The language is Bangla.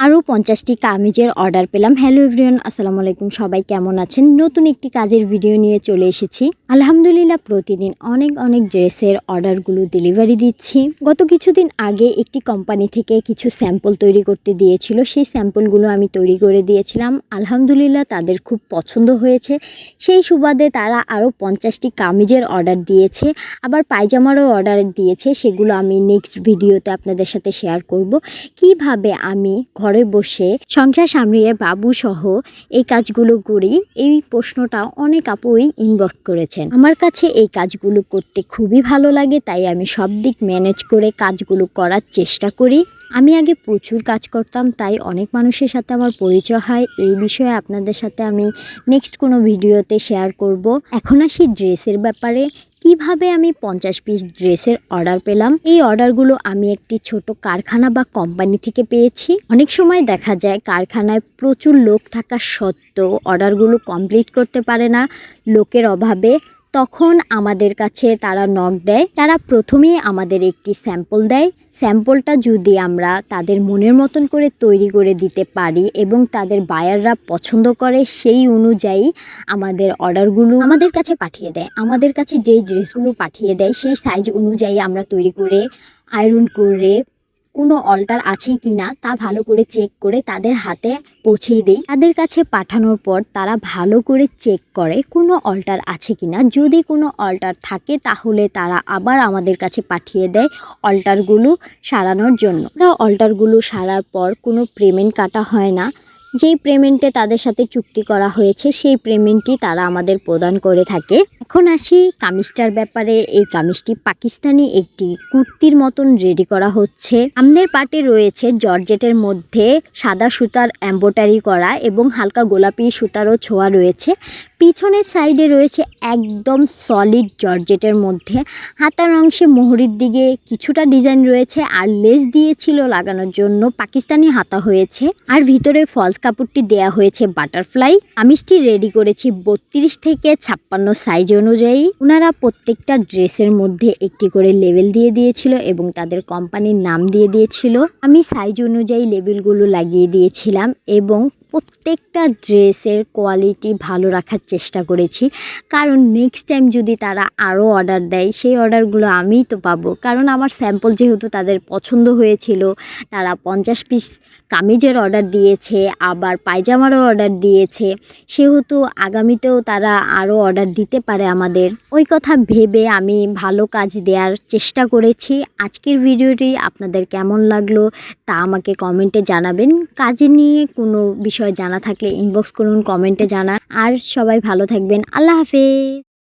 আরও পঞ্চাশটি কামিজের অর্ডার পেলাম। হ্যালো এভরিওয়ান, আসসালামু আলাইকুম। সবাই কেমন আছেন? নতুন একটি কাজের ভিডিও নিয়ে চলে এসেছি। আলহামদুলিল্লাহ, প্রতিদিন অনেক অনেক ড্রেসের অর্ডারগুলো ডেলিভারি দিচ্ছি। গত কিছুদিন আগে একটি কোম্পানি থেকে কিছু স্যাম্পল তৈরি করতে দিয়েছিল। সেই স্যাম্পলগুলো আমি তৈরি করে দিয়েছিলাম। আলহামদুলিল্লাহ, তাদের খুব পছন্দ হয়েছে। সেই সুবাদে তারা আরও পঞ্চাশটি কামিজের অর্ডার দিয়েছে। আবার পায়জামারও অর্ডার দিয়েছে। সেগুলো আমি নেক্সট ভিডিওতে আপনাদের সাথে শেয়ার করব। কীভাবে আমি ঘরে বসে সংসার সামলিয়ে বাবু সহ এই কাজগুলো করি এই প্রশ্নটা অনেক আপুই ইনবক্স করেছেন। আমার কাছে এই কাজগুলো করতে খুবই ভালো লাগে, তাই আমি সব দিক ম্যানেজ করে কাজগুলো করার চেষ্টা করি। আমি আগে প্রচুর কাজ করতাম, তাই অনেক মানুষের সাথে আমার পরিচয় হয়। এই বিষয়ে আপনাদের সাথে আমি নেক্সট কোনো ভিডিওতে শেয়ার করব। এখন আসি ড্রেসের ব্যাপারে। কীভাবে আমি পঞ্চাশ পিস ড্রেসের অর্ডার পেলাম? এই অর্ডারগুলো আমি একটি ছোট কারখানা বা কোম্পানি থেকে পেয়েছি। অনেক সময় দেখা যায় কারখানায় প্রচুর লোক থাকা সত্ত্বেও অর্ডারগুলো কমপ্লিট করতে পারে না। লোকের অভাবে তখন আমাদের কাছে তারা নক দেয়। তারা প্রথমেই আমাদের একটি স্যাম্পল দেয়। স্যাম্পলটা যদি আমরা তাদের মনের মতন করে তৈরি করে দিতে পারি এবং তাদের বায়াররা পছন্দ করে, সেই অনুযায়ী আমাদের অর্ডারগুলো আমাদের কাছে পাঠিয়ে দেয়। আমাদের কাছে যেই ড্রেসগুলো পাঠিয়ে দেয়, সেই সাইজ অনুযায়ী আমরা তৈরি করে আয়রন করে কোনো অল্টার আছে কি না তা ভালো করে চেক করে তাদের হাতে পৌঁছেই দেয় তাদের কাছে পাঠানোর পর তারা ভালো করে চেক করে কোনো অল্টার আছে কি না যদি কোনো অল্টার থাকে তাহলে তারা আবার আমাদের কাছে পাঠিয়ে দেয় অল্টারগুলো সারানোর জন্য। আমরা অল্টারগুলো সারার পর কোনো পেমেন্ট কাটা হয় না। যেই পেমেন্টে তাদের সাথে চুক্তি করা হয়েছে, সেই পেমেন্টটি তারা আমাদের প্রদান করে থাকে। এখন আসি কামিজটার ব্যাপারে। এই কামিজটি পাকিস্তানি একটি কুর্তির মতন রেডি করা হচ্ছে। সামনের পাটে রয়েছে জর্জেটের মধ্যে সাদা সুতার এম্বোটারি করা এবং হালকা গোলাপি সুতারও ছোঁয়া রয়েছে। পিছনের সাইডে রয়েছে একদম সলিড জর্জেটের মধ্যে। হাতার অংশে মোহরির দিকে কিছুটা ডিজাইন রয়েছে আর লেস দিয়েছিল লাগানোর জন্য পাকিস্তানি হাতা হয়েছে। আর ভিতরে ফলস কাপড়টি দেয়া হয়েছে বাটারফ্লাই। আমিষটি রেডি করেছি বত্রিশ থেকে ছাপ্পান্ন সাইজ অনুযায়ী। ওনারা প্রত্যেকটা ড্রেসের মধ্যে একটি করে লেবেল দিয়ে দিয়েছিল এবং তাদের কোম্পানির নাম দিয়ে দিয়েছিল। আমি সাইজ অনুযায়ী লেবেলগুলো লাগিয়ে দিয়েছিলাম এবং প্রত্যেকটা ড্রেসের কোয়ালিটি ভালো রাখার চেষ্টা করেছি। কারণ নেক্সট টাইম যদি তারা আরও অর্ডার দেয়, সেই অর্ডারগুলো আমিই তো পাবো। কারণ আমার স্যাম্পল যেহেতু তাদের পছন্দ হয়েছিল, তারা পঞ্চাশ পিস কামিজের অর্ডার দিয়েছে, আবার পায়জামারও অর্ডার দিয়েছে। সেহেতু আগামীতেও তারা আরও অর্ডার দিতে পারে আমাদের। ওই কথা ভেবে আমি ভালো কাজ দেওয়ার চেষ্টা করেছি। আজকের ভিডিওটি আপনাদের কেমন লাগল তা আমাকে কমেন্টে জানাবেন। কাজে নিয়ে কোনো বিষয় জানা থাকলে ইনবক্স করুন কমেন্টে জানা আর সবাই ভালো থাকবেন। আল্লাহ হাফেজ।